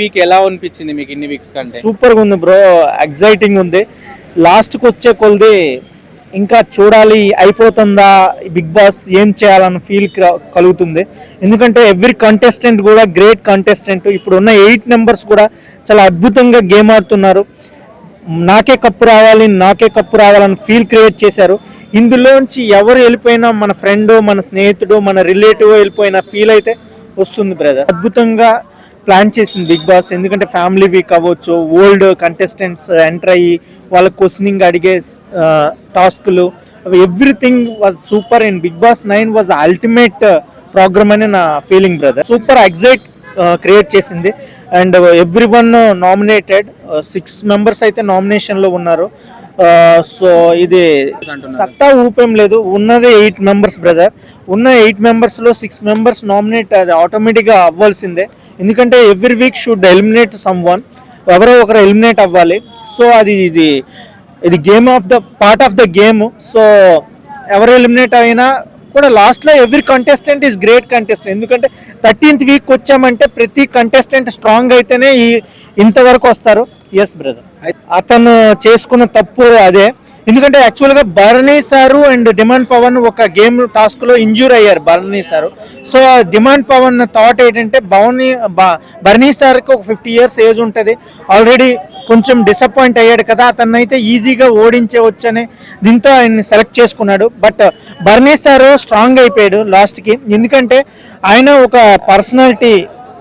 Week ఎలా అనిపించింది మీకు ఇన్ని వీక్స్ కంటే? సూపర్గా ఉంది బ్రో ఎగ్జైటింగ్ ఉంది. లాస్ట్కి వచ్చే కొలిది ఇంకా చూడాలి అయిపోతుందా బిగ్ బాస్ ఏం చేయాలన్న ఫీల్ కలుగుతుంది. ఎందుకంటే ఎవ్రీ కంటెస్టెంట్ కూడా గ్రేట్ కంటెస్టెంట్ ఇప్పుడు ఉన్న ఎయిట్ నెంబర్స్ కూడా చాలా అద్భుతంగా గేమ్ ఆడుతున్నారు. నాకే కప్పు రావాలి నాకే కప్పు రావాలని ఫీల్ క్రియేట్ చేశారు. ఇందులోంచి ఎవరు వెళ్ళిపోయినా మన ఫ్రెండ్ మన స్నేహితుడు మన రిలేటివ్ వెళ్ళిపోయిన ఫీల్ అయితే వస్తుంది బ్రదర్ అద్భుతంగా ప్లాన్ చేసింది బిగ్ బాస్. ఎందుకంటే ఫ్యామిలీ వీక్ అవ్వచ్చు ఓల్డ్ కంటెస్టెంట్స్ ఎంటర్ అయ్యి వాళ్ళ క్వశ్చనింగ్ అడిగే టాస్క్లు everything was super and Bigg Boss nine was ultimate programme అని నా feeling brother super excite create చేసింది. And everyone nominated six members అయితే నామినేషన్లో ఉన్నారు. సో ఇది సత్తా ఊపేం లేదు. ఉన్నదే ఎయిట్ మెంబర్స్ బ్రదర్ ఉన్న ఎయిట్ మెంబర్స్లో సిక్స్ మెంబర్స్ నామినేట్ అది ఆటోమేటిక్గా అవ్వాల్సిందే. ఎందుకంటే every week should eliminate someone ఎవరో ఒకరు ఎలిమినేట్ అవ్వాలి. సో అది ఇది ఇది game of the part of the game so ఎవరు ఎలిమినేట్ అయినా కూడా లాస్ట్లో every contestant is great contestant ఎందుకంటే థర్టీన్త్ వీక్ వచ్చామంటే ప్రతి కంటెస్టెంట్ స్ట్రాంగ్ అయితేనే ఈ ఇంతవరకు వస్తారు. ఎస్ బ్రదర్ అతను చేసుకున్న తప్పు అదే. ఎందుకంటే యాక్చువల్గా Bharani sir and Demon Pavan ఒక గేమ్ టాస్క్లో ఇంజూర్ అయ్యారు భరణి సారు. సో ఆ డిమాండ్ పవన్ థాట్ ఏంటంటే భవని బ- భరణి సార్కి ఒక ఫిఫ్టీ ఇయర్స్ ఏజ్ ఉంటుంది. ఆల్రెడీ కొంచెం డిసప్పాయింట్ అయ్యాడు కదా అతన్ని అయితే ఈజీగా ఓడించవచ్చనే దీంతో ఆయన్ని సెలెక్ట్ చేసుకున్నాడు. బట్ బర్నీ సారు స్ట్రాంగ్ అయిపోయాడు లాస్ట్కి ఎందుకంటే ఆయన ఒక పర్సనాలిటీ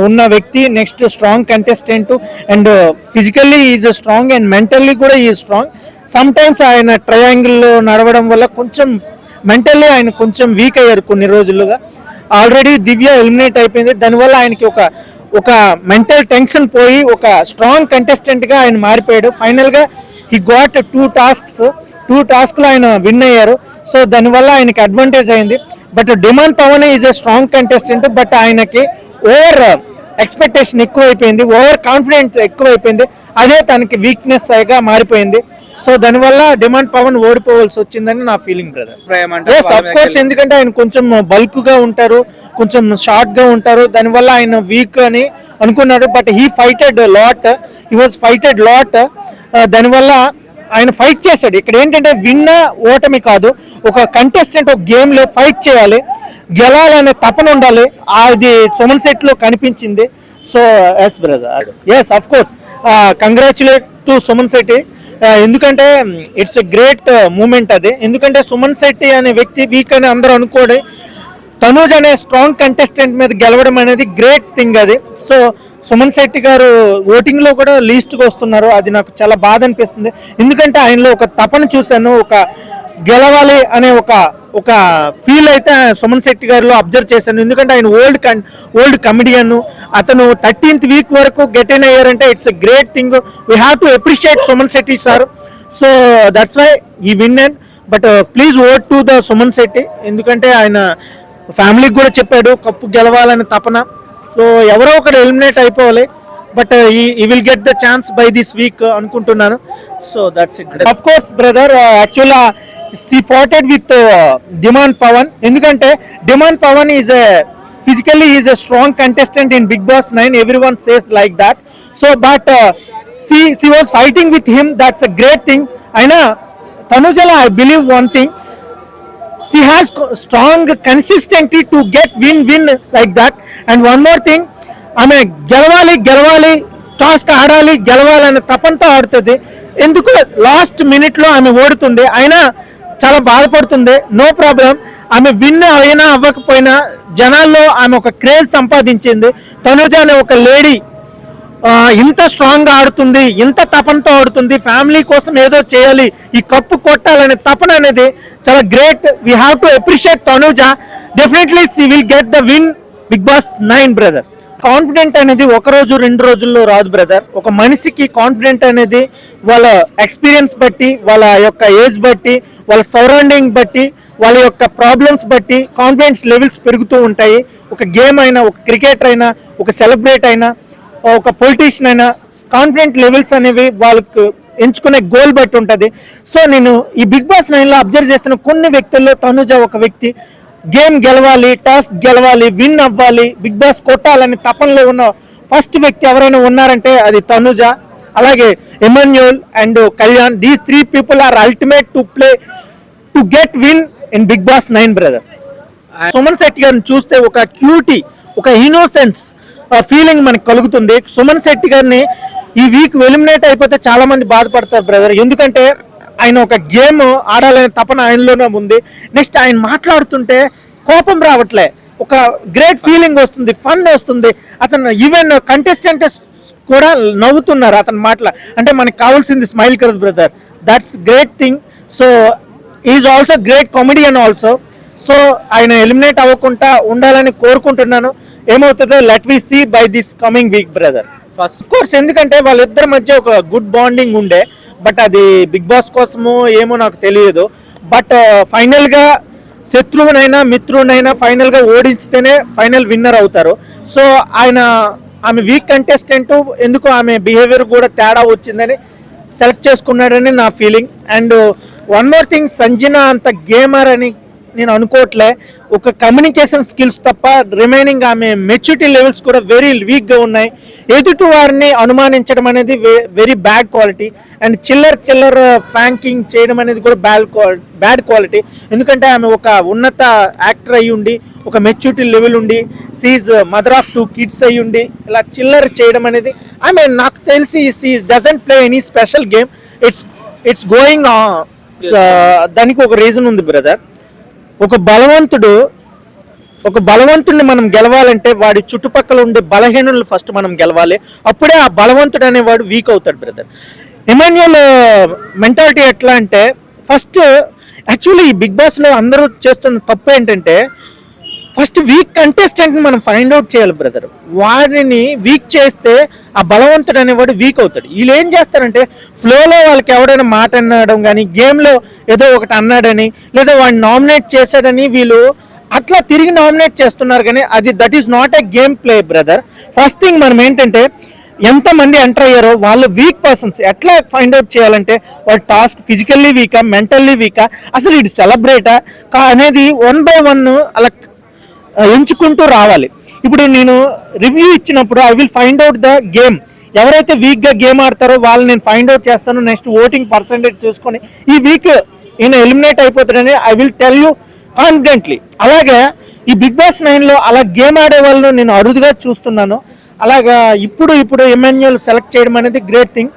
ఉన్న వ్యక్తి next strong contestant and physically is strong and mentally కూడా ఈజ్ స్ట్రాంగ్ సమ్టైమ్స్ ఆయన ట్రయాంగిల్లో నడవడం వల్ల కొంచెం మెంటల్లీ ఆయన కొంచెం వీక్ అయ్యారు కొన్ని రోజులుగా. ఆల్రెడీ దివ్య ఎలిమినేట్ అయిపోయింది. దానివల్ల ఆయనకి ఒక ఒక మెంటల్ టెన్షన్ పోయి ఒక స్ట్రాంగ్ కంటెస్టెంట్గా ఆయన మారిపోయాడు. ఫైనల్గా he got two tasks two టాస్క్లో ఆయన విన్ అయ్యారు. సో దానివల్ల ఆయనకి అడ్వాంటేజ్ అయింది. But Demon Pavan is a strong contestant but ఆయనకి ఓవర్ ఎక్స్పెక్టేషన్ ఎక్కువైపోయింది. ఓవర్ కాన్ఫిడెంట్ ఎక్కువైపోయింది. అదే తనకి వీక్నెస్గా మారిపోయింది. సో దానివల్ల డిమాండ్ పవన్ ఓడిపోవాల్సి వచ్చిందని నా feeling brother yes of course ఎందుకంటే ఆయన కొంచెం బల్క్గా ఉంటారు కొంచెం షార్ట్గా ఉంటారు. దానివల్ల ఆయన వీక్ అని అనుకున్నాడు but he fighted lot he was fighted lot దానివల్ల ఆయన ఫైట్ చేశాడు. ఇక్కడ ఏంటంటే విన్న ఓటమి కాదు ఒక కంటెస్టెంట్ ఒక గేమ్లో ఫైట్ చేయాలి గెలాలనే తపన ఉండాలి. అది సుమన్ సెట్లో కనిపించింది so yes brother yes of course congratulate to Suman Shetty. Ah, ఎందుకంటే ఇట్స్ ఎ గ్రేట్ మూమెంట్ అది. ఎందుకంటే సుమన్ శెట్టి అనే వ్యక్తి వీక్ అని అందరూ అనుకోడి. తనూజ్ అనే స్ట్రాంగ్ కంటెస్టెంట్ మీద గెలవడం అనేది గ్రేట్ థింగ్ అది. సో సుమన్ శెట్టి గారు ఓటింగ్లో కూడా లీస్ట్ వస్తున్నారు. అది నాకు చాలా బాధ అనిపిస్తుంది. ఎందుకంటే ఆయనలో ఒక తపన చూశాను ఒక గెలవాలి అనే ఒక ఒక ఫీల్ అయితే సుమన్ శెట్టి గారిలో అబ్జర్వ్ చేశాను. ఎందుకంటే ఆయన ఓల్డ్ కన్ ఓల్డ్ కమెడియన్ అతను థర్టీన్త్ వీక్ వరకు గెట్ ఇన్ అయ్యారంటే it's a great thing we have to appreciate Suman Shetty sir. So that's why he win and but please vote to the Suman Shetty. ఎందుకంటే ఆయన ఫ్యామిలీకి కూడా చెప్పాడు cup గెలవాలని తపన. సో ఎవరో ఒకటి ఎలిమినేట్ అయిపోవాలి. But he will get the chance by this week అనుకుంటున్నాను. So that's it of course brother యాక్చువల్గా she fought with Demon Pavan ఎందుకంటే Demon Pavan is a physically is a strong contestant in Bigg Boss nine everyone says like that so but she she was fighting with him that's a great thing అయినా తనుజల I believe one thing she has strong strong consistency to get win win like that. And one more thing ఆమె గెలవాలి గెలవాలి task ఆడాలి గెలవాలనే తపంతో ఆడుతుంది. ఎందుకు? Last మినిట్లో ఆమె ఓడుతుంది. అయినా చాలా బాధపడుతుంది. నో ప్రాబ్లం ఆమె విన్ అయినా అవ్వకపోయినా జనాల్లో ఆమె ఒక క్రేజ్ సంపాదించింది. తనుజ అనే ఒక లేడీ ఇంత స్ట్రాంగ్గా ఆడుతుంది ఇంత తపనతో ఆడుతుంది ఫ్యామిలీ కోసం ఏదో చేయాలి ఈ కప్పు కొట్టాలనే తపన అనేది చాలా great we have to appreciate Tanuja. Definitely she will get the win Bigg Boss nine brother confident అనేది ఒక రోజు రెండు రోజుల్లో రాదు బ్రదర్ ఒక మనిషికి కాన్ఫిడెంట్ అనేది వాళ్ళ ఎక్స్పీరియన్స్ బట్టి వాళ్ళ యొక్క ఏజ్ బట్టి వాళ్ళ సరౌండింగ్ బట్టి వాళ్ళ యొక్క ప్రాబ్లమ్స్ బట్టి కాన్ఫిడెన్స్ లెవెల్స్ పెరుగుతూ ఉంటాయి. ఒక గేమ్ అయినా ఒక క్రికెటర్ అయినా ఒక సెలబ్రేట్ అయినా ఒక పొలిటీషియన్ అయినా కాన్ఫిడెంట్ లెవెల్స్ అనేవి వాళ్ళకు ఎంచుకునే గోల్ బట్టి ఉంటుంది. సో నేను ఈ బిగ్ బాస్ నైన్లో అబ్జర్వ్ చేసిన కొన్ని వ్యక్తుల్లో తనుజ ఒక వ్యక్తి. గేమ్ గెలవాలి టాస్క్ గెలవాలి విన్ అవ్వాలి బిగ్ బాస్ కొట్టాలని తపనలో ఉన్న ఫస్ట్ వ్యక్తి ఎవరైనా ఉన్నారంటే అది తనుజ. అలాగే Emmanuel and Kalyan these three people are ultimate to play to get win in Bigg Boss nine brother Suman Shetty గారిని చూస్తే ఒక క్యూటీ ఒక ఇన్నోసెన్స్ ఫీలింగ్ మనకు కలుగుతుంది. సుమన్ శెట్టి గారిని ఈ వీక్ ఎలిమినేట్ అయిపోతే చాలా మంది బాధపడతారు బ్రదర్ ఎందుకంటే ఆయన ఒక గేమ్ ఆడాలనే తపన ఆయనలోనే ఉంది. నెక్స్ట్ ఆయన మాట్లాడుతుంటే కోపం రావట్లే. ఒక గ్రేట్ ఫీలింగ్ వస్తుంది ఫన్ వస్తుంది. అతను ఈవెన్ కంటెస్టెంట్ కూడా నవ్వుతున్నారు అతని మాటల. అంటే మనకు కావాల్సింది స్మైల్ కదా brother that's great thing so is also great comedian also so ఆయన ఎలిమినేట్ అవ్వకుండా ఉండాలని కోరుకుంటున్నాను. ఏమవుతుందో let we see by this coming week brother first course ఎందుకంటే వాళ్ళిద్దరి మధ్య ఒక గుడ్ బాండింగ్ ఉండే బట్ అది బిగ్ బాస్ కోసమో ఏమో నాకు తెలియదు. బట్ ఫైనల్గా శత్రువునైనా మిత్రునైనా ఫైనల్గా ఓడించితేనే ఫైనల్ విన్నర్ అవుతారు. సో ఆయన ఆమె వీక్ కంటెస్టెంట్ ఎందుకు ఆమె బిహేవియర్ కూడా తేడా వచ్చిందని సెలెక్ట్ చేసుకున్నాడని నా feeling and one more thing Sanjana అంత గేమర్ అని నేను అనుకోవట్లే. ఒక కమ్యూనికేషన్ స్కిల్స్ తప్ప రిమైనింగ్ ఆమె మెచ్యూరిటీ లెవెల్స్ కూడా వెరీ వీక్గా ఉన్నాయి. ఎదుటి వారిని అనుమానించడం అనేది వెరీ బ్యాడ్ క్వాలిటీ అండ్ చిల్లర్ చిల్లర్ ఫ్యాంకింగ్ చేయడం అనేది కూడా బ్యాడ్ బ్యాడ్ క్వాలిటీ ఎందుకంటే ఆమె ఒక ఉన్నత యాక్టర్ అయి ఉండి ఒక మెచ్యూరిటీ లెవెల్ ఉండి she's mother of two kids అయి ఉండి ఇలా చిల్లర్ చేయడం అనేది ఆమె నాకు తెలిసి she doesn't play any special game it's it's going దానికి ఒక రీజన్ ఉంది బ్రదర్ ఒక బలవంతుడు ఒక బలవంతుడిని మనం గెలవాలంటే వాడి చుట్టుపక్కల ఉండే బలహీనులు ఫస్ట్ మనం గెలవాలి. అప్పుడే ఆ బలవంతుడు అనేవాడు వీక్ అవుతాడు బ్రదర్ ఇమాన్యువల్ మెంటాలిటీ ఎట్లా అంటే ఫస్ట్ యాక్చువల్లీ ఈ బిగ్ బాస్లో అందరూ చేస్తున్న తప్పు ఏంటంటే ఫస్ట్ వీక్ కంటెస్టెంట్ని మనం ఫైండ్ అవుట్ చేయాలి బ్రదర్ వాడిని వీక్ చేస్తే ఆ బలవంతుడు అనేవాడు వీక్ అవుతాడు. వీళ్ళు ఏం చేస్తారంటే ఫ్లోలో వాళ్ళకి ఎవడైనా మాట అనడం కానీ గేమ్లో ఏదో ఒకటి అన్నాడని లేదా వాడిని నామినేట్ చేశాడని వీళ్ళు అట్లా తిరిగి నామినేట్ చేస్తున్నారు కానీ అది that is not a game play brother first thing మనం ఏంటంటే ఎంతమంది ఎంటర్ అయ్యారో వాళ్ళు వీక్ పర్సన్స్ ఎట్లా ఫైండ్ అవుట్ చేయాలంటే వాళ్ళ టాస్క్ ఫిజికల్లీ వీకా మెంటల్లీ వీకా అసలు ఇది సెలబ్రేటా అనేది వన్ బై వన్ అలా ఎంచుకుంటూ రావాలి. ఇప్పుడు నేను రివ్యూ ఇచ్చినప్పుడు I will find out the game ఎవరైతే వీక్గా గేమ్ ఆడతారో వాళ్ళు నేను ఫైండ్ అవుట్ చేస్తాను. నెక్స్ట్ ఓటింగ్ పర్సంటేజ్ చూసుకొని ఈ వీక్ ఈయన eliminate అయిపోతాడని I will tell you confidently అలాగే ఈ బిగ్ బాస్ నైన్లో అలా గేమ్ ఆడే వాళ్ళను నేను అరుదుగా చూస్తున్నాను. అలాగా ఇప్పుడు ఇప్పుడు ఎమ్మెన్యూల్ సెలెక్ట్ చేయడం అనేది గ్రేట్ థింగ్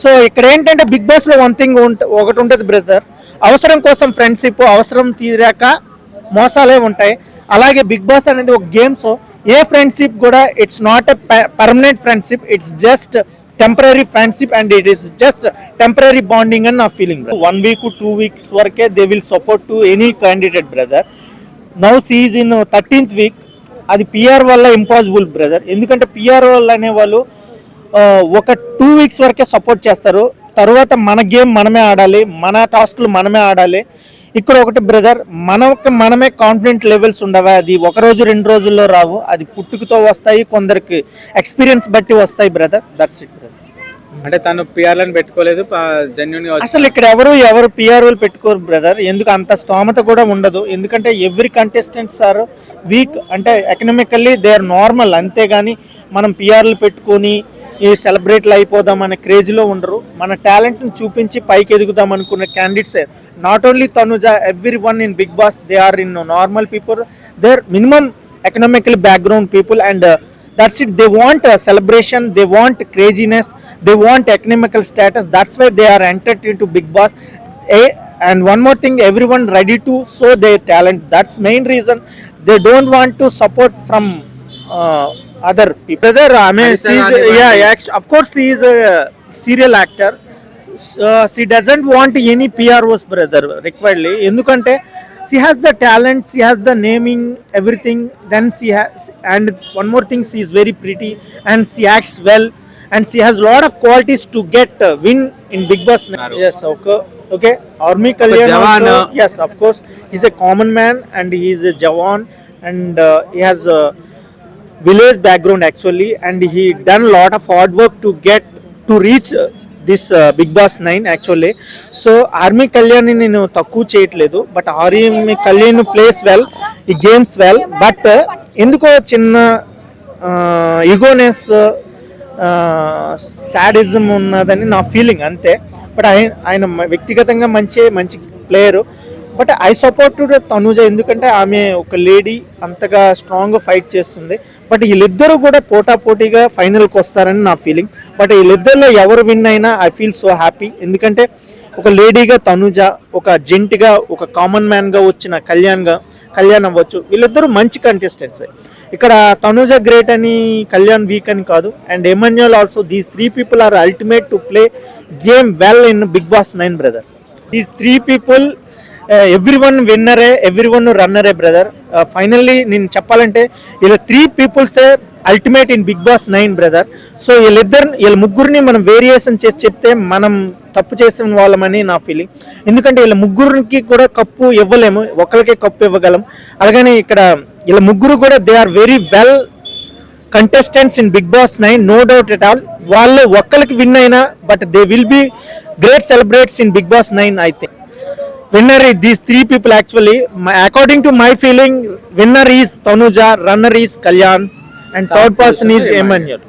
సో ఇక్కడ ఏంటంటే బిగ్ బాస్లో వన్ థింగ్ ఒకటి ఉంటుంది బ్రదర్ అవసరం కోసం ఫ్రెండ్షిప్ అవసరం తీరాక మోసాలే ఉంటాయి. అలాగే బిగ్ బాస్ అనేది ఒక గేమ్స్ ఏ ఫ్రెండ్షిప్ కూడా it's not a permanent friendship it's just temporary friendship and it is just temporary bonding అని నా feeling one week two weeks వరకే they will support to any candidate brother now she's in thirteenth week అది PR వల్ల impossible brother ఎందుకంటే PR వల్ల అనేవాళ్ళు ఒక two weeks వరకే సపోర్ట్ చేస్తారు. తర్వాత మన గేమ్ మనమే ఆడాలి మన టాస్క్లు మనమే ఆడాలి. ఇక్కడ ఒకటి బ్రదర్ మనకు మనమే కాన్ఫిడెంట్ లెవెల్స్ ఉండవా? అది ఒక రోజు రెండు రోజుల్లో రావు. అది పుట్టుకతో వస్తాయి కొందరికి ఎక్స్పీరియన్స్ బట్టి వస్తాయి బ్రదర్ దట్స్ ఇట్ బ్రదర్ అంటే తను పిఆర్లను పెట్టుకోలేదు జెన్యున్ అసలు ఇక్కడ ఎవరు ఎవరు పిఆర్ఓలు పెట్టుకోరు బ్రదర్ ఎందుకు అంత స్తోమత కూడా ఉండదు. ఎందుకంటే ఎవ్రీ కంటెస్టెంట్స్ ఆర్ వీక్ అంటే ఎకనామికల్లీ దే ఆర్ నార్మల్ అంతేగాని మనం పిఆర్లు పెట్టుకొని ఈ సెలబ్రేట్లు అయిపోదాం అనే క్రేజ్లో ఉండరు. మన టాలెంట్ని చూపించి పైకి ఎదుగుదాం అనుకున్న candidates not only Tanuja everyone in Bigg Boss they are in normal people they are minimum economically background people and that's it they want celebration they want craziness they want economical status that's why they are entertain to Bigg Boss a and one more thing everyone ready to show they talent that's main reason they don't want to support from other people. Brother, I mean, she's, yeah, yeah, of course, she is a uh, serial actor. Uh, she doesn't want any PROs, brother, requiredly. Endukante, she has the talent, she has the naming, everything. Then she has, and one more thing, she is very pretty and she acts well. And she has lot of qualities to get uh, win in Big Boss. Yes, okay. Okay, Army Kalyan also, yes, of course, he's a common man and he is a Jawan and uh, he has uh, village background actually and he done lot of hard work to get to reach uh, this Bigg Boss nine actually so army కళ్యాణ్ని నేను తక్కువ చేయట్లేదు but army Kalyan plays well ఈ games well but ఎందుకో చిన్న ఈగోనెస్ sadism ఉన్నదని నా feeling అంతే బట్ ఆయన ఆయన వ్యక్తిగతంగా మంచి మంచి player but I support to Tanuja ఎందుకంటే ఆమె ఒక లేడీ అంతగా స్ట్రాంగ్గా ఫైట్ చేస్తుంది. బట్ వీళ్ళిద్దరూ కూడా పోటాపోటీగా ఫైనల్కి వస్తారని నా ఫీలింగ్ బట్ వీళ్ళిద్దరిలో ఎవరు విన్ అయినా ఐ ఫీల్ సో హ్యాపీ ఎందుకంటే ఒక లేడీగా తనుజ ఒక జెంట్గా ఒక కామన్ మ్యాన్గా వచ్చిన కళ్యాణ్గా కళ్యాణ్ అవ్వచ్చు. వీళ్ళిద్దరూ మంచి కంటెస్టెంట్స్ ఇక్కడ తనుజ గ్రేట్ అని కళ్యాణ్ వీక్ అని కాదు. And Emmanuel also these three people are ultimate to play game well in Bigg Boss nine brother these three people every one విన్నరే every one రన్నరే బ్రదర్ ఫైనల్లీ నేను చెప్పాలంటే ఇలా three పీపుల్సే ultimate in Bigg Boss nine brother so వీళ్ళిద్దరు వీళ్ళ ముగ్గురిని మనం variation చేసి చెప్తే మనం తప్పు చేసిన వాళ్ళమని నా ఫీలింగ్ ఎందుకంటే వీళ్ళ ముగ్గురికి కూడా కప్పు ఇవ్వలేము ఒకరికే కప్పు ఇవ్వగలం. అలాగని ఇక్కడ వీళ్ళ ముగ్గురు కూడా they are very well contestants in Bigg Boss nine no doubt at all వాళ్ళు ఒక్కరికి విన్ అయినా but they will be great celebrates in Bigg Boss nine అయితే winner is these three people actually my, according to my feeling winner is tanuja runner is kalyan and third person is emmanuel